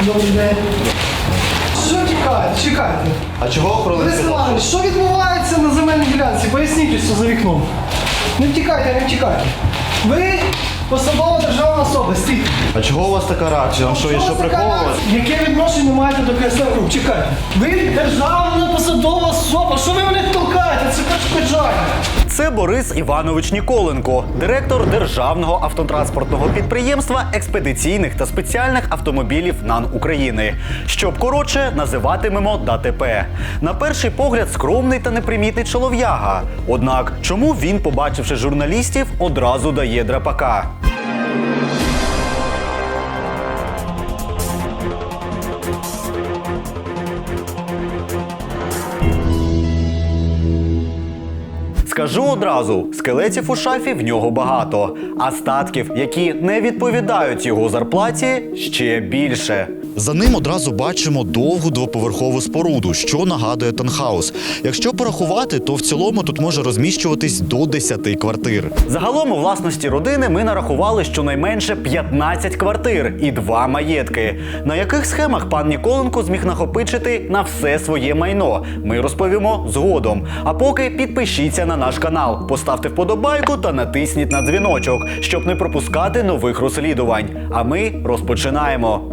Добрий день. Що тікаєте? Чекайте. А чого охоронець? Борис Іванович, що відбувається на земельній ділянці? Поясніть ось за вікном. Не втікайте, не втікайте. Ви посадова державна особа, стійте. А чого у вас така реакція? Вам що, є що така приховувати? Яке відношення маєте до КСР Груп? Чекайте. Ви державна посадова особа. Що ви мене толкаєте? Це перешкоджання. Це Борис Іванович Ніколенко, директор державного автотранспортного підприємства експедиційних та спеціальних автомобілів НАН України. Щоб коротше, називатимемо ДАТП. На перший погляд, скромний та непримітний чолов'яга. Однак, чому він, побачивши журналістів, одразу дає драпака? Скажу одразу, скелетів у шафі в нього багато, а статків, які не відповідають його зарплаті, ще більше. За ним одразу бачимо довгу двоповерхову споруду, що нагадує танхаус. Якщо порахувати, то в цілому тут може розміщуватись до 10 квартир. Загалом у власності родини ми нарахували щонайменше 15 квартир і два маєтки. На яких схемах пан Ніколенко зміг накопичити на все своє майно? Ми розповімо згодом. А поки підпишіться на наш канал, поставте вподобайку та натисніть на дзвіночок, щоб не пропускати нових розслідувань. А ми розпочинаємо.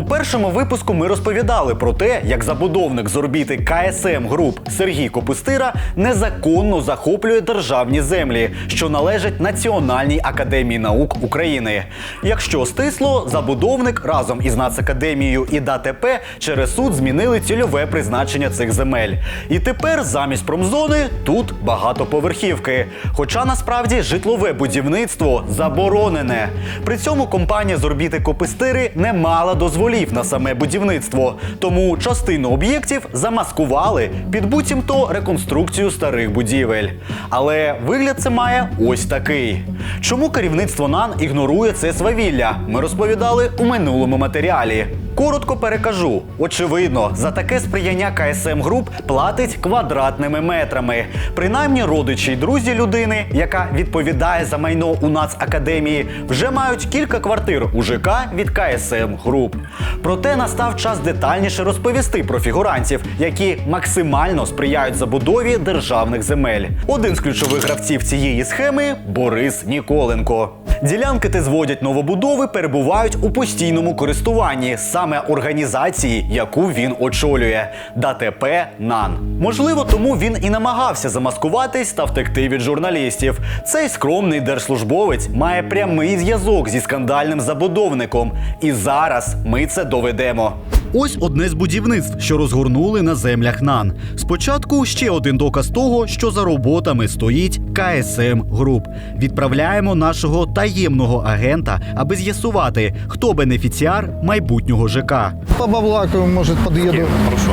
У першому випуску ми розповідали про те, як забудовник з орбіти КСМ Груп Сергій Копустира незаконно захоплює державні землі, що належать Національній академії наук України. Якщо стисло, забудовник разом із Нацакадемією і ДАТП через суд змінили цільове призначення цих земель. І тепер замість промзони тут багатоповерхівки. Хоча насправді житлове будівництво заборонене. При цьому компанія з орбіти Копистири не мала дозволів на саме будівництво, тому частину об'єктів замаскували під буцімто реконструкцію старих будівель. Але вигляд це має ось такий. Чому керівництво НАН ігнорує це свавілля? Ми розповідали у минулому матеріалі. Коротко перекажу. Очевидно, за таке сприяння КСМ Груп платить квадратними метрами. Принаймні, родичі й друзі людини, яка відповідає за майно у Нацакадемії, вже мають кілька квартир у ЖК від КСМ Груп. Проте настав час детальніше розповісти про фігурантів, які максимально сприяють забудові державних земель. Один з ключових гравців цієї схеми Борис Ніколенко. Ділянки, де зводять новобудови, перебувають у постійному користуванні саме організації, яку він очолює ДАТП НАН. Можливо, тому він і намагався замаскуватись та втекти від журналістів. Цей скромний держслужбовець має прямий зв'язок зі скандальним забудовником. І зараз ми це доведемо. Ось одне з будівництв, що розгорнули на землях НАН. Спочатку ще один доказ того, що за роботами стоїть КСМ Груп. Відправляємо нашого таємного агента, аби з'ясувати, хто бенефіціар майбутнього ЖК. Побаблакаю, может, подъеду. Хорошо.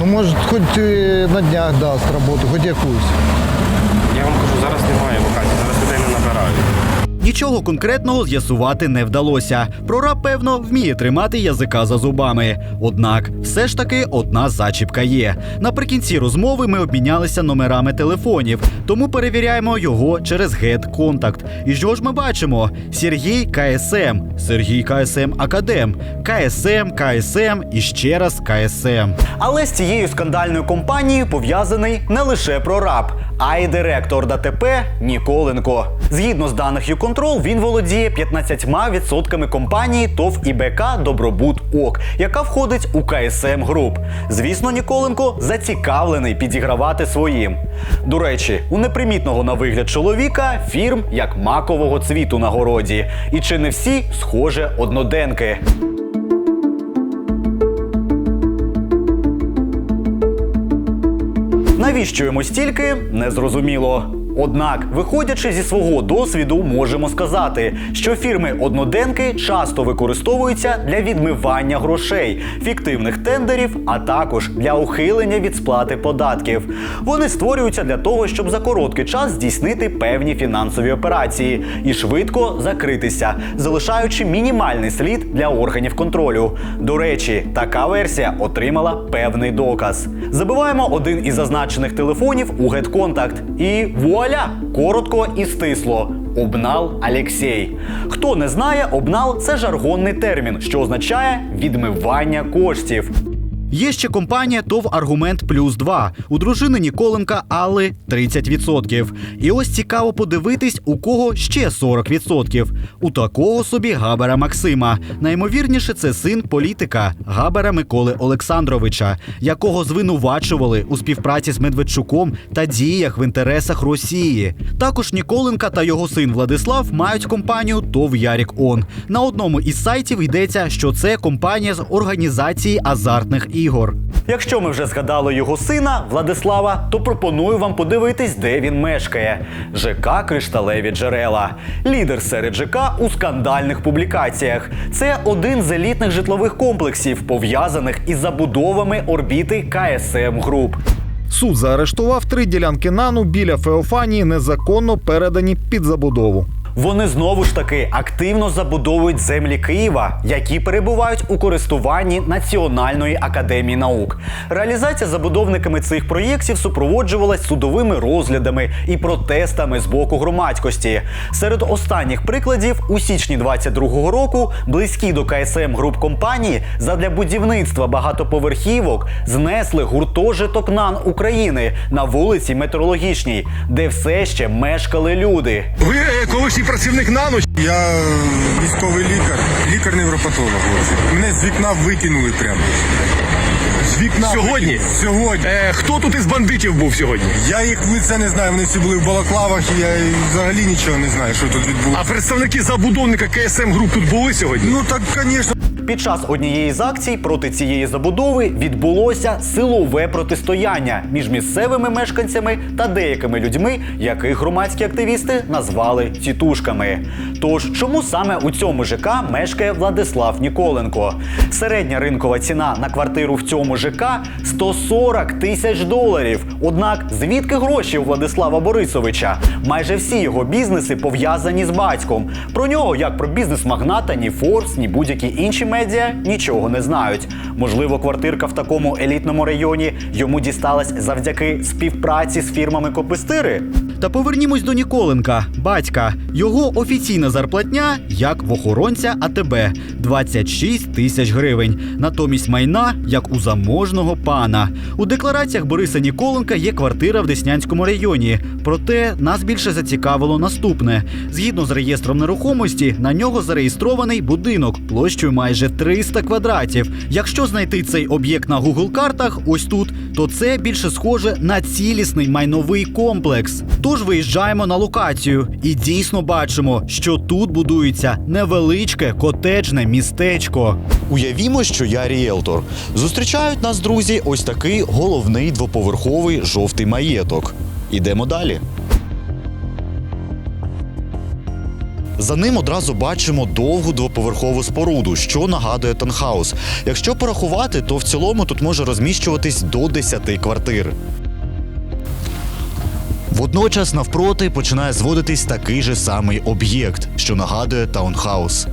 Ну, может, хоть э, на днях даст работу, хоть якусь. Я вам кажу, зараз немає вакансій, зараз людей не набирають. Нічого конкретного з'ясувати не вдалося. Прораб, певно, вміє тримати язика за зубами. Однак, все ж таки одна зачіпка є. Наприкінці розмови ми обмінялися номерами телефонів, тому перевіряємо його через Contact. І що ж ми бачимо? Сергій КСМ, Сергій КСМ Академ, КСМ, КСМ і ще раз КСМ. Але з цією скандальною компанією пов'язаний не лише прораб, а й директор ДТП Ніколенко. Згідно з даних YouControl, він володіє 15% компанії ТОВ ІБК Добробут ОК, яка входить у КСМ Груп. Звісно, Ніколенко зацікавлений підігравати своїм. До речі, у непримітного на вигляд чоловіка фірм як макового цвіту на городі. І чи не всі схоже одноденки? Навіщо йому стільки? Незрозуміло. Однак, виходячи зі свого досвіду, можемо сказати, що фірми одноденки часто використовуються для відмивання грошей, фіктивних тендерів, а також для ухилення від сплати податків. Вони створюються для того, щоб за короткий час здійснити певні фінансові операції і швидко закритися, залишаючи мінімальний слід для органів контролю. До речі, така версія отримала певний доказ. Забиваємо один із зазначених телефонів у GetContact і вуаля! Коротко і стисло. Обнал Алексей. Хто не знає, обнал це жаргонний термін, що означає відмивання коштів. Є ще компанія ТОВ Аргумент Плюс 2. У дружини Ніколенка Алли 30%. І ось цікаво подивитись, у кого ще 40%. У такого собі Габера Максима. Наймовірніше, це син політика Габера Миколи Олександровича, якого звинувачували у співпраці з Медведчуком та діях в інтересах Росії. Також Ніколенка та його син Владислав мають компанію ТОВ Ярік Он. На одному із сайтів йдеться, що це компанія з організації азартних ігор. Якщо ми вже згадали його сина Владислава, то пропоную вам подивитись, де він мешкає. ЖК Кришталеві джерела. Лідер серед ЖК у скандальних публікаціях. Це один з елітних житлових комплексів, пов'язаних із забудовами орбіти КСМ Груп. Суд заарештував три ділянки нану біля Феофанії, незаконно передані під забудову. Вони знову ж таки активно забудовують землі Києва, які перебувають у користуванні Національної академії наук. Реалізація забудовниками цих проєктів супроводжувалась судовими розглядами і протестами з боку громадськості. Серед останніх прикладів у січні 22-го року близькі до КСМ груп компанії задля будівництва багатоповерхівок знесли гуртожиток НАН України на вулиці Метрологічній, де все ще мешкали люди. Ви е, колишній працівник НАНУ? Я е, військовий лікар, лікар-невропатолог. Мене з вікна викинули прямо. З вікна Сьогодні? викинули. Сьогодні. Е, хто тут із бандитів був сьогодні? Я їх в лице не знаю, вони всі були в балаклавах, і я взагалі нічого не знаю, що тут А представники забудовника КСМ груп тут були сьогодні? Ну так, звісно. Під час однієї з акцій проти цієї забудови відбулося силове протистояння між місцевими мешканцями та деякими людьми, яких громадські активісти назвали тітушками. Тож чому саме у цьому ЖК мешкає Владислав Ніколенко? Середня ринкова ціна на квартиру в цьому ЖК 140 тисяч доларів. Однак звідки гроші у Владислава Борисовича? Майже всі його бізнеси пов'язані з батьком. Про нього, як про бізнес-магната, ні Форбс, ні будь-які інші медіа нічого не знають. Можливо, квартирка в такому елітному районі йому дісталась завдяки співпраці з фірмами Копистири. Та повернімось до Ніколенка, батька. Його офіційна зарплатня як в охоронця АТБ 26 тисяч гривень. Натомість майна як у заможного пана. У деклараціях Бориса Ніколенка є квартира в Деснянському районі. Проте нас більше зацікавило наступне: згідно з реєстром нерухомості, на нього зареєстрований будинок площею майже 300 квадратів. Якщо знайти цей об'єкт на Google картах, ось тут, то це більше схоже на цілісний майновий комплекс. Тож виїжджаємо на локацію і дійсно бачимо, що тут будується невеличке котеджне містечко. Уявімо, що я ріелтор. Зустрічають нас друзі ось такий головний двоповерховий жовтий маєток. Ідемо далі. За ним одразу бачимо довгу двоповерхову споруду, що нагадує танхаус. Якщо порахувати, то в цілому тут може розміщуватись до 10 квартир. Водночас навпроти починає зводитись такий же самий об'єкт, що нагадує таунхаус.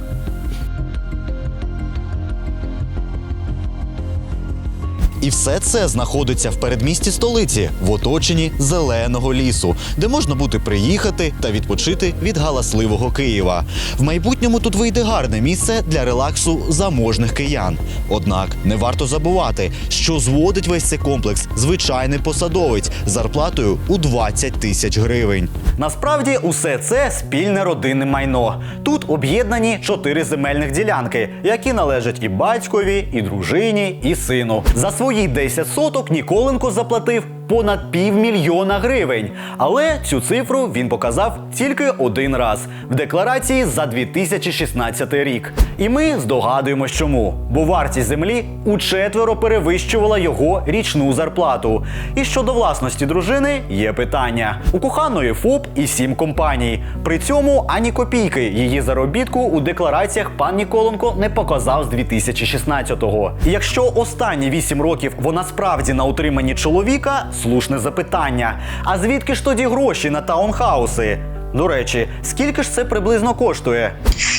І все це знаходиться в передмісті столиці в оточенні зеленого лісу, де можна буде приїхати та відпочити від галасливого Києва. В майбутньому тут вийде гарне місце для релаксу заможних киян. Однак не варто забувати, що зводить весь цей комплекс звичайний посадовець зарплатою у 20 тисяч гривень. Насправді усе це спільне родинне майно. Тут об'єднані чотири земельних ділянки, які належать і батькові, і дружині, і сину. За свої 10 соток Ніколенко заплатив понад півмільйона гривень. Але цю цифру він показав тільки один раз в декларації за 2016 рік. І ми здогадуємось, чому. Бо вартість землі учетверо перевищувала його річну зарплату. І щодо власності дружини є питання: у коханої ФОП і сім компаній. При цьому ані копійки її заробітку у деклараціях пан Ніколенко не показав з 2016-го. І якщо останні 8 років вона справді на утриманні чоловіка, слушне запитання. А звідки ж тоді гроші на таунхауси? До речі, скільки ж це приблизно коштує?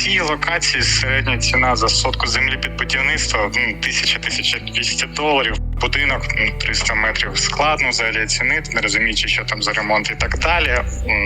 Ці локації середня ціна за сотку землі під будівництво ну, 1000-1200 доларів. Будинок ну, 300 метрів складно взагалі оцінити, не розуміючи, що там за ремонт і так далі.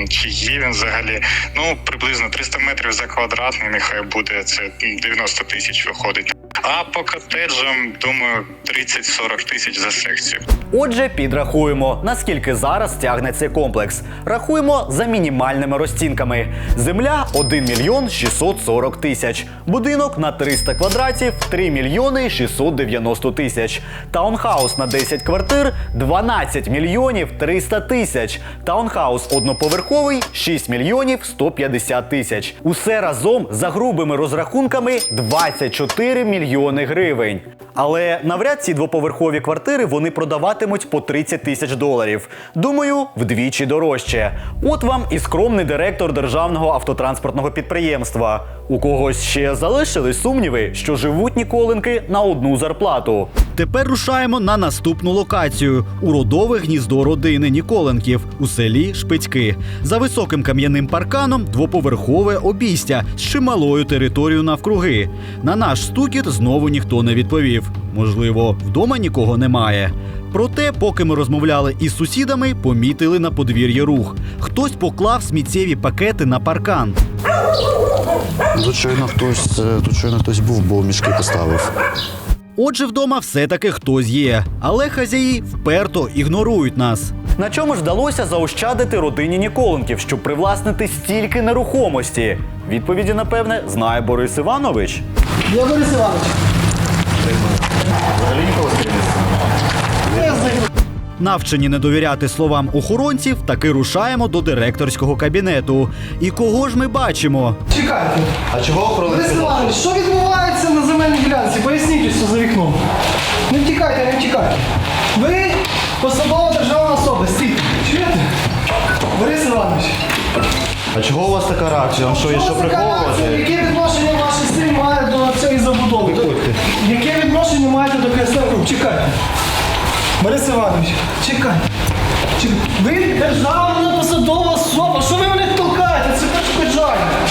Чи є він взагалі? Ну приблизно 300 метрів за квадратний, нехай буде це м, 90 тисяч виходить. А по котеджам, думаю, 30-40 тисяч за секцію. Отже, підрахуємо, наскільки зараз тягне цей комплекс. Рахуємо за мінімальними розцінками. Земля 1 мільйон 640 тисяч. Будинок на 300 квадратів 3 мільйони 690 тисяч. Таунхаус на 10 квартир 12 мільйонів 300 тисяч. Таунхаус одноповерховий 6 мільйонів 150 тисяч. Усе разом за грубими розрахунками 24 мільйони гривень. Але навряд ці двоповерхові квартири вони продаватимуть по 30 тисяч доларів. Думаю, вдвічі дорожче. От вам і скромний директор державного автотранспортного підприємства. У когось ще залишились сумніви, що живуть Ніколенки на одну зарплату. Тепер рушаємо на наступну локацію у родове гніздо родини Ніколенків у селі Шпицьки. За високим кам'яним парканом двоповерхове обійстя з чималою територією навкруги. На наш стукіт знову ніхто не відповів. Можливо, вдома нікого немає. Проте, поки ми розмовляли із сусідами, помітили на подвір'ї рух. Хтось поклав сміттєві пакети на паркан. Тут щойно хтось, е, тут щойно хтось був, бо мішки поставив. Отже, вдома все-таки хтось є, але хазяї вперто ігнорують нас. На чому ж вдалося заощадити родині Ніколенків, щоб привласнити стільки нерухомості? Відповіді, напевне, знає Борис Іванович. Я Борис Іванович. Я взагалі. Навчені не довіряти словам охоронців, таки рушаємо до директорського кабінету. І кого ж ми бачимо? Чекайте. А чого Борис Іванович, що відбувається на земельній ділянці? Поясніть, що за вікном. Не втікайте, не втікайте. Ви посадова державна особа, стійте. Чуєте? Борис Іванович. А чого у вас така реакція? Вам що, є що за реакція? приховувати? Яке відношення ваш син має до цієї забудови? Яке відношення маєте до КСР? Чекайте. Борис Іванович, чекай. Ви державна посадова особа. Що ви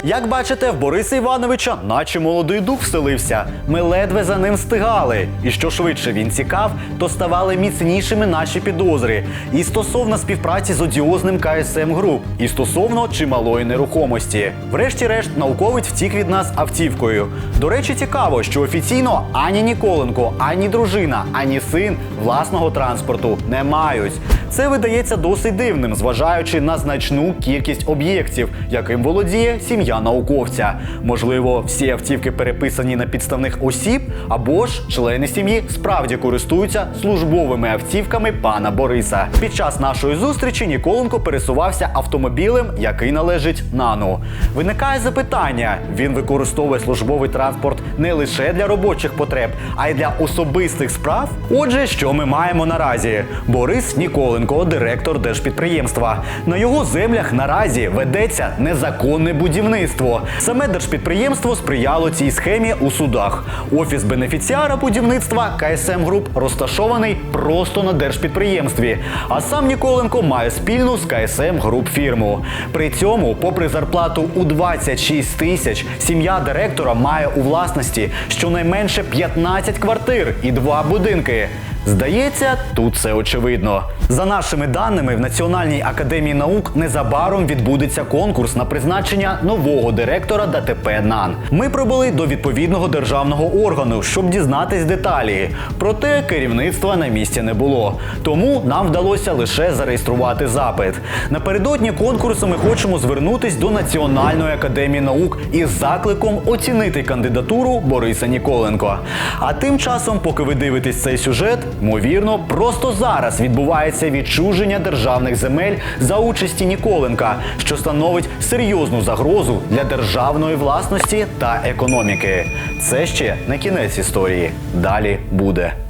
Як бачите, в Бориса Івановича, наче молодий дух вселився. Ми ледве за ним встигали. І що швидше він цікав, то ставали міцнішими наші підозри. І стосовно співпраці з одіозним КСМ Груп, і стосовно чималої нерухомості. Врешті-решт, науковець втік від нас автівкою. До речі, цікаво, що офіційно ані Ніколенко, ані дружина, ані син власного транспорту не мають. Це видається досить дивним, зважаючи на значну кількість об'єктів, яким володіє сім'я науковця. Можливо, всі автівки переписані на підставних осіб, або ж члени сім'ї справді користуються службовими автівками пана Бориса. Під час нашої зустрічі Ніколенко пересувався автомобілем, який належить нану. Виникає запитання: він використовує службовий транспорт не лише для робочих потреб, а й для особистих справ. Отже, що ми маємо наразі? Борис Ніколенко, директор держпідприємства. На його землях наразі ведеться незаконне будівництво. Саме держпідприємство сприяло цій схемі у судах. Офіс бенефіціара будівництва КСМ Груп розташований просто на держпідприємстві. А сам Ніколенко має спільну з КСМ Груп фірму. При цьому, попри зарплату у 26 тисяч, сім'я директора має у власності щонайменше 15 квартир і два будинки. Здається, тут все очевидно. За нашими даними, в Національній академії наук незабаром відбудеться конкурс на призначення нового директора ДТП НАН. Ми прибули до відповідного державного органу, щоб дізнатись деталі. Проте керівництва на місці не було. Тому нам вдалося лише зареєструвати запит. Напередодні конкурсу ми хочемо звернутись до Національної академії наук із закликом оцінити кандидатуру Бориса Ніколенко. А тим часом, поки ви дивитесь цей сюжет, Ймовірно, просто зараз відбувається відчуження державних земель за участі Ніколенка, що становить серйозну загрозу для державної власності та економіки. Це ще не кінець історії. Далі буде.